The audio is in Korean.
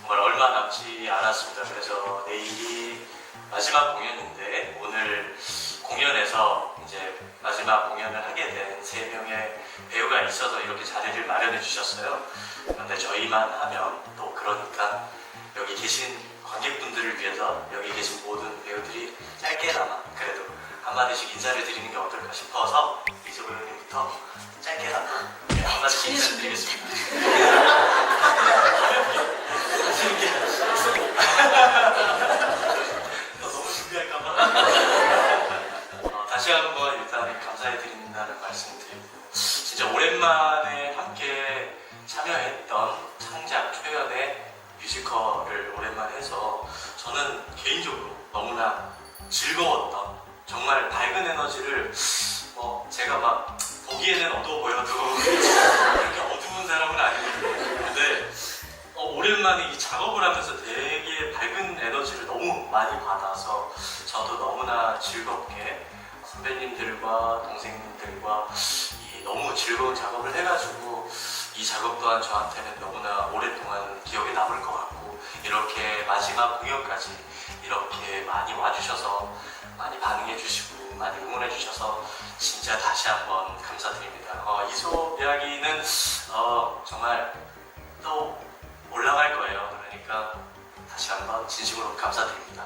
정말 얼마 남지 않았습니다. 그래서 내일이 마지막 공연인데 오늘 공연에서 이제 마지막 공연을 하게 된 세 명의 배우가 있어서 이렇게 자리를 마련해 주셨어요. 그런데 저희만 하면 또 그러니까 여기 계신 관객분들을 위해서 여기 계신 모든 배우들이 짧게나마 그래도 한마디씩 인사를 드리는 게 어떨까 싶어서 이소배 배우님부터 짧게나마 네, 한마디씩 네, 인사드리겠습니다. 다시 한번 일단 감사해드린다는 말씀드리고 진짜 오랜만에 함께 참여했던 창작 초연의 뮤지컬을 오랜만에 해서 저는 개인적으로 너무나 즐거웠던 정말 밝은 에너지를 뭐 제가 막 보기에는 어두워 보여도 그렇게 어두운 사람은 아니거든요. 근데 어, 오랜만에 이 작업을 하면서 되게 밝은 에너지를 너무 많이 받아서 저도 너무나 즐겁게 선배님들과 동생님들과 이 너무 즐거운 작업을 해가지고 이 작업 또한 저한테는 너무나 오랫동안 기억에 남을 것 같고 이렇게 마지막 공연까지 이렇게 많이 와주셔서 많이 반응해 주시고 많이 응원해 주셔서 진짜 다시 한번 감사드립니다. 어, 이소 이야기는 어, 정말 또 올라갈 거예요. 그러니까 다시 한번 진심으로 감사드립니다.